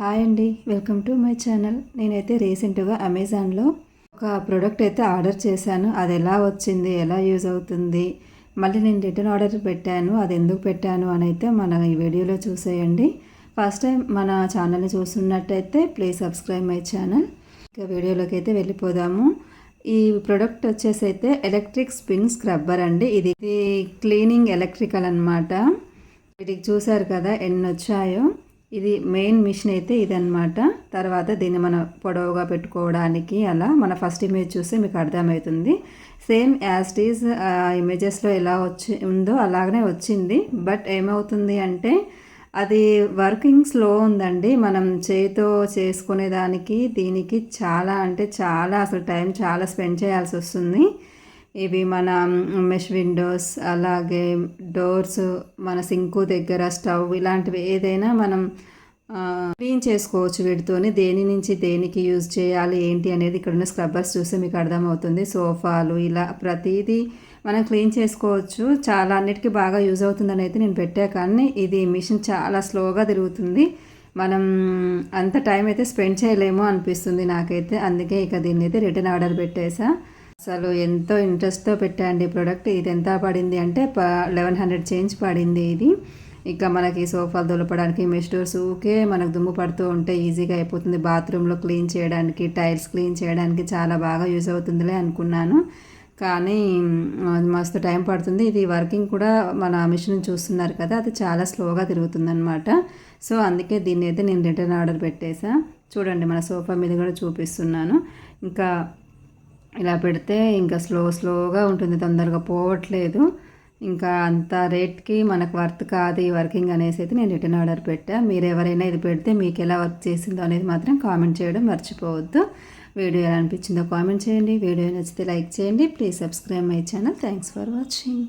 Hi అండి welcome to my channel. నేనైతే రీసెంట్గా అమెజాన్లో ఒక ప్రోడక్ట్ అయితే ఆర్డర్ చేశాను. అది ఎలా వచ్చింది ఎలా యూజ్ అవుతుంది మళ్ళీ నేను రిటర్న్ ఆర్డర్ పెట్టాను అది ఎందుకు పెట్టాను అని అయితే మన ఈ వీడియోలో చూసేయండి. ఫస్ట్ టైం మన ఛానల్ని చూస్తున్నట్టయితే ప్లీజ్ సబ్స్క్రైబ్ మై ఛానల్. ఇక వీడియోలోకి అయితే వెళ్ళిపోదాము. ఈ ప్రోడక్ట్ వచ్చేసి అయితే ఎలక్ట్రిక్ స్పిన్ స్క్రబ్బర్ అండి. ఇది ఇది క్లీనింగ్ ఎలక్ట్రికల్ అనమాట వీటికి చూసారు కదా ఎన్ని వచ్చాయో. ఇది మెయిన్ మిషన్ అయితే ఇదనమాట తర్వాత దీన్ని మనం పొడవుగా పెట్టుకోవడానికి అలా మన ఫస్ట్ ఇమేజ్ చూస్తే మీకు అర్థమవుతుంది. సేమ్ యాజ్ ఈజ్ ఇమేజెస్లో ఎలా వచ్చి ఉందో అలాగనే వచ్చింది. బట్ ఏమవుతుంది అంటే అది వర్కింగ్ స్లో ఉందండి. మనం చేతితో చేసుకునే దానికి దీనికి చాలా అంటే చాలా అసలు టైం చాలా స్పెండ్ చేయాల్సి వస్తుంది. ఇవి మన మెష్ విండోస్ అలాగే డోర్స్ మన సింకు దగ్గర స్టవ్ ఇలాంటివి ఏదైనా మనం క్లీన్ చేసుకోవచ్చు వీటితోని. దేని నుంచి దేనికి యూజ్ చేయాలి ఏంటి అనేది ఇక్కడ ఉన్న స్క్రబ్బర్స్ చూస్తే మీకు అర్థమవుతుంది. సోఫాలు ఇలా ప్రతిదీ మనం క్లీన్ చేసుకోవచ్చు. చాలా అన్నిటికీ బాగా యూజ్ అవుతుందని అయితే నేను పెట్టా కానీ ఇది మిషన్ చాలా స్లోగా తిరుగుతుంది. మనం అంత టైం అయితే స్పెండ్ చేయలేము అనిపిస్తుంది నాకైతే. అందుకే ఇక దీన్ని అయితే రిటర్న్ ఆర్డర్ పెట్టేసా. అసలు ఎంతో ఇంట్రెస్ట్తో పెట్టండి ప్రోడక్ట్. ఇది ఎంత పడింది అంటే లెవెన్ హండ్రెడ్ చేంజ్ పడింది ఇది. ఇక మనకి సోఫాలు దులపడానికి మెస్టోర్స్ ఊకే మనకు దుమ్ము పడుతూ ఉంటే ఈజీగా అయిపోతుంది. బాత్రూంలో క్లీన్ చేయడానికి టైల్స్ క్లీన్ చేయడానికి చాలా బాగా యూజ్ అవుతుందిలే అనుకున్నాను. కానీ మస్తు టైం పడుతుంది. ఇది వర్కింగ్ కూడా మన మిషన్ చూస్తున్నారు కదా అది చాలా స్లోగా తిరుగుతుందనమాట సో అందుకే దీన్ని అయితే నేను రిటర్న్ ఆర్డర్ పెట్టేసా. చూడండి మన సోఫా మీద కూడా చూపిస్తున్నాను. ఇంకా ఇలా పెడితే ఇంకా స్లో స్లోగా ఉంటుంది తొందరగా పోవట్లేదు. ఇంకా అంత రేట్కి మనకు వర్త్ కాదు ఈ వర్కింగ్ అనేసి అయితే నేను రిటర్న్ ఆర్డర్ పెట్టా. మీరు ఎవరైనా ఇది పెడితే మీకు ఎలా వర్క్ చేసిందో అనేది మాత్రం కామెంట్ చేయడం మర్చిపోవద్దు. వీడియో ఎలా అనిపించిందో కామెంట్ చేయండి. వీడియో నచ్చితే లైక్ చేయండి. Please subscribe my channel. Thanks for watching.